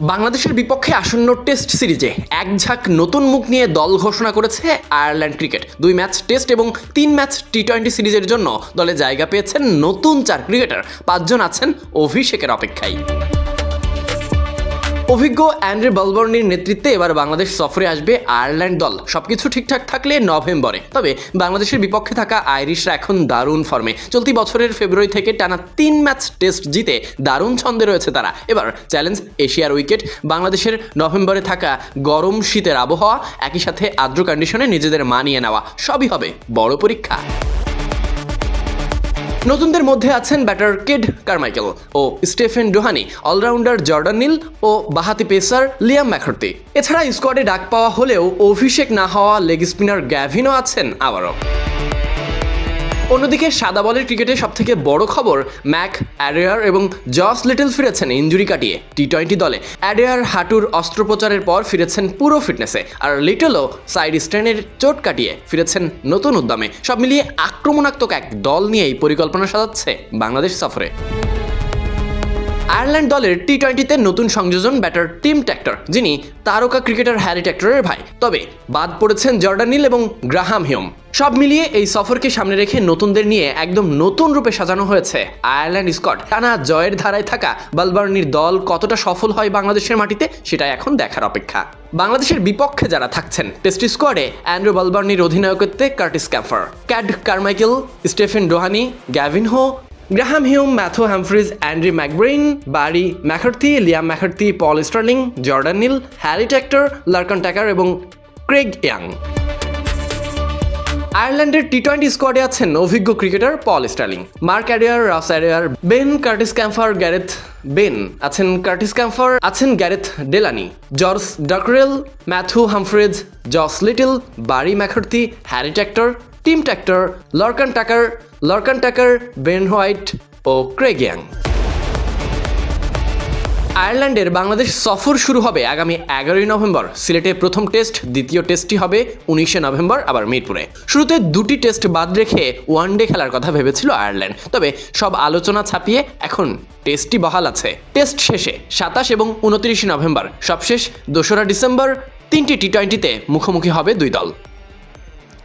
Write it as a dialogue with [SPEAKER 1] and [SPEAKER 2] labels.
[SPEAKER 1] বাংলাদেশের বিপক্ষে আসন্ন টেস্ট সিরিজে এক ঝাঁক নতুন মুখ নিয়ে দল ঘোষণা করেছে আয়ারল্যান্ড ক্রিকেট। দুই ম্যাচ টেস্ট এবং তিন ম্যাচ টি টোয়েন্টি সিরিজের জন্য দলে জায়গা পেয়েছেন নতুন চার ক্রিকেটার। পাঁচজন আছেন অভিষেকের অপেক্ষায়। অভিজ্ঞ অ্যান্ড্রে বলবর্নির নেতৃত্বে এবার বাংলাদেশ সফরে আসবে আয়ারল্যান্ড দল। সবকিছু ঠিকঠাক থাকলে নভেম্বরে। তবে বাংলাদেশের বিপক্ষে থাকা আইরিশরা এখন দারুণ ফর্মে। চলতি বছরের ফেব্রুয়ারি থেকে টানা তিন ম্যাচ টেস্ট জিতে দারুণ ছন্দে রয়েছে তারা। এবার চ্যালেঞ্জ এশিয়ার উইকেট। বাংলাদেশের নভেম্বরে থাকা গরম শীতের আবহাওয়া, একই সাথে আর্দ্র কন্ডিশনে নিজেদের মানিয়ে নেওয়া। সবই হবে বড় পরীক্ষা। নতুনদের মধ্যে আছেন ব্যাটার কেড কারমাইকেল ও Stephen Doheny, allrounder Jordan Neill ও বাহাতি পেসার লিয়াম ম্যাখার্তি এছাড়া স্কোয়াডে ডাক পাওয়া হলেও অভিষেক না হওয়া লেগ স্পিনার গ্যাভিনও আছেন আবারও। অন্যদিকে সাদা বলের ক্রিকেটে সবথেকে বড় খবর, ম্যাক অ্যাডেয়ার এবং জস লিটল ফিরেছেন ইঞ্জুরি কাটিয়ে টি টোয়েন্টি দলে। অ্যাডেয়ার হাঁটুর অস্ত্রোপচারের পর ফিরেছেন পুরো ফিটনেসে, আর লিটলও সাইড স্ট্রেনের চোট কাটিয়ে ফিরেছেন নতুন উদ্যমে। সব মিলিয়ে আক্রমণাত্মক এক দল নিয়েই পরিকল্পনা সাজাচ্ছে বাংলাদেশ সফরে। আয়ারল্যান্ড দলের টি টোয়েন্টিতে নতুন সংযোজন ব্যাটার টিম ট্যাক্টর, যিনি তারকা ক্রিকেটার হ্যারি ট্যাক্টরের ভাই। তবে বাদ পড়েছেন জর্ডানিল এবং গ্রাহাম হিউম সব মিলিয়ে এই সফরকে সামনে রেখে নতুনদের নিয়ে একদম নতুন রূপে সাজানো হয়েছে আয়ারল্যান্ড স্কট। টানা জয়ের ধারায় থাকা বালবার্নির দল কতটা সফল হয় বাংলাদেশের মাটিতে সেটা এখন দেখার অপেক্ষা। বাংলাদেশের বিপক্ষে যারা থাকছেন, টেস্ট স্কোয়াডে অ্যান্ড্রু বালবার্নির অধিনায়কত্বে Curtis Campher Cade Carmichael, Stephen Doheny Gavin Hoey Graham Hume Matthew Humphreys Andy McBrine Barry McCarthy Liam McCarthy Paul Stirling Jordan Neill Harry Tector Lorcan Tucker এবং ক্রেগ ইয়াং আয়ারল্যান্ডের টি টোয়েন্টি স্কোয়াডে আছেন অভিজ্ঞ cricketer Paul Stirling Mark Adair Ross Adair Ben Curtis Campher Gareth Ben আছেন Curtis Campher আছেন Gareth Delany George Dockrell Matthew Humphreys Josh Little Barry McCarthy Harry Tector Tim Tector Lorcan Tucker Lorcan Tucker, Ben White ও Craig Young আয়ারল্যান্ডের বাংলাদেশ সফর শুরু হবে আগামী এগারোই November. সিলেটে প্রথম টেস্ট, দ্বিতীয় টেস্টটি হবে উনিশে নভেম্বর, আবার মিরপুরে। শুরুতে দুটি টেস্ট বাদ রেখে ওয়ানডে খেলার কথা ভেবেছিল আয়ারল্যান্ড। তবে সব আলোচনা ছাপিয়ে এখন টেস্টটি বহাল আছে। টেস্ট শেষে সাতাশ এবং উনত্রিশে নভেম্বর। সবশেষ দোসরা ডিসেম্বর তিনটি টি টোয়েন্টিতে মুখোমুখি হবে দুই দল।